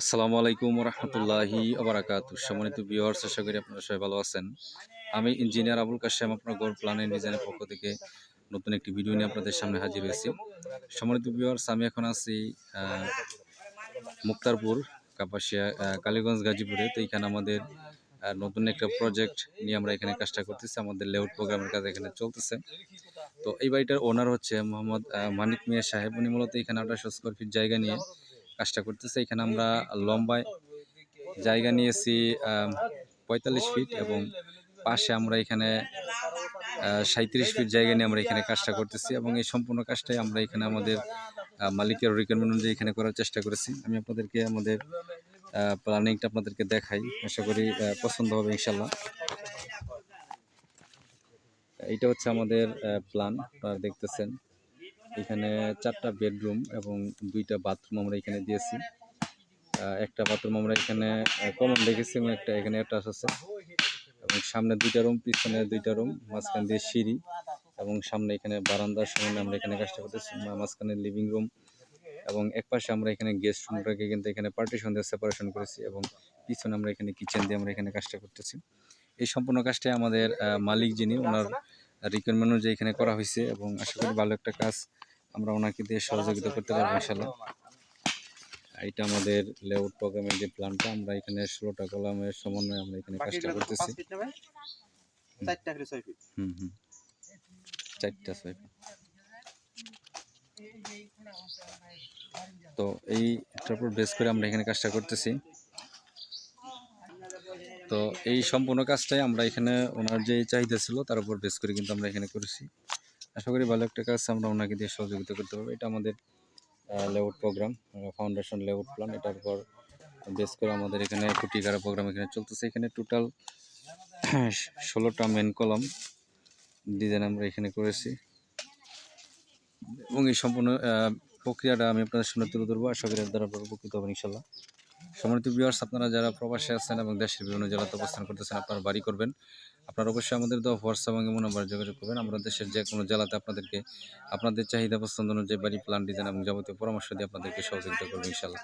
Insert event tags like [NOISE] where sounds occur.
আসসালামু আলাইকুম রহমতুল্লাহি আবরাকাত সম্মানিত ভিউয়ার্স আশা করি আপনারা সবাই ভালো আছেন। আমি ইঞ্জিনিয়ার আবুল কাশেম, আপনার গোর প্ল্যান ডিজাইনের পক্ষ থেকে নতুন একটি ভিডিও নিয়ে আপনাদের সামনে হাজির হয়েছি। সম্মানিত ভিউয়ার্স আমি এখন আছি মুক্তারপুর, কাপাসিয়া কালীগঞ্জ, গাজীপুরে। তো এইখানে আমাদের নতুন একটা প্রজেক্ট নিয়ে আমরা এখানে কাজটা করতেছি। আমাদের লেআউট প্রোগ্রামের কাজ এখানে চলতেছে। তো এই বাড়িটার ওনার হচ্ছে মোহাম্মদ মানিক মিয়া সাহেব। উনি মূলত এখানে আঠারোশো স্কোয়ার ফিট জায়গা নিয়ে কাজটা করতেছে। এখানে আমরা লম্বায় জায়গা নিয়েছি পঁয়তাল্লিশ ফিট এবং পাশে আমরা এখানে সাঁত্রিশ ফিট জায়গা নিয়ে আমরা এখানে কাজটা করতেছি এবং এই সম্পূর্ণ কাজটাই আমরা এখানে আমাদের মালিকের রিকোয়ারমেন্ট অনুযায়ী এখানে করার চেষ্টা করেছি। আমি আপনাদেরকে আমাদের প্ল্যানিংটা আপনাদেরকে দেখাই। আশা করি পছন্দ হবে ইনশাল্লাহ এইটা হচ্ছে আমাদের প্ল্যান আপনারা দেখতেছেন। এখানে চারটা বেডরুম এবং দুইটা বাথরুম আমরা এখানে দিয়েছি। একটা বাথরুম আমরা এখানে কমন রেখেছি এবং একটা এখানে অ্যাটাচ আছে। এবং সামনে দুইটা রুম, পিছনে দুইটা রুম, মাঝখান দিয়ে সিঁড়ি এবং সামনে এখানে বারান্দার সামনে আমরা এখানে কাজটা করতেছি। মাঝখানে লিভিং রুম এবং এক পাশে আমরা এখানে গেস্ট রুমটাকে কিন্তু এখানে পার্টিশন দিয়ে সেপারেশন করেছি এবং পিছনে আমরা এখানে কিচেন দিয়ে আমরা এখানে কাজটা করতেছি। এই সম্পূর্ণ কাজটাই আমাদের মালিক যিনি, ওনার রিকোয়ারমেন্ট অনুযায়ী এখানে করা হয়েছে এবং আশা করি ভালো একটা কাজ আমরা ওনাকে দিয়ে সহযোগিতা করতে পারব ইনশাল্লাহ। এটা আমাদের লেআউট প্রোগ্রামের যে প্ল্যানটা আমরা এখানে ষোলোটা কলামের সমন্বয়ে আমরা এখানে কাজটা করতেছি। হুম। হুম চারটা ছয় তো এইটার উপর বেস করে আমরা এখানে কাজটা করতেছি। তো এই সম্পূর্ণ কাজটাই আমরা এখানে ওনার যে চাহিদা ছিল তার উপর বেস করে কিন্তু আমরা এখানে করেছি। আশা করি ভালো একটা কাজ আমরা ওনাকে দিয়ে সহযোগিতা করতে পারব। এটা আমাদের layout program foundation layout plan এটার পর বেস করে আমাদের এখানে কুটি কারা প্রোগ্রাম এখানে চলতেছে। এখানে টোটাল [CLEARS THROAT] ষোলোটা মেন কলাম ডিজাইন আমরা এখানে করেছি। এবং এই সম্পূর্ণ প্রক্রিয়াটা আমি আপনাদের সামনে তুলে ধরবো। আশা করি দ্বারা উপকৃত হবেন ইনশাল্লাহ সম্মানিত ভিউয়ার্স আপনারা যারা প্রবাসে আছেন এবং দেশের বিভিন্ন জেলাতে অবস্থান করতেছেন, আপনারা বাড়ি করবেন। আপনারা অবশ্যই আমাদের দেওয়া হোয়াটসঅ্যাপ এবং এমন নাম্বার যোগাযোগ করবেন। আমরা দেশের যে কোনো জেলাতে আপনাদেরকে, আপনাদের চাহিদা পছন্দ অনুযায়ী বাড়ি প্ল্যান ডিজাইন এবং যাবতীয় পরামর্শ দিয়ে আপনাদেরকে সহযোগিতা করবেন ইনশাল্লাহ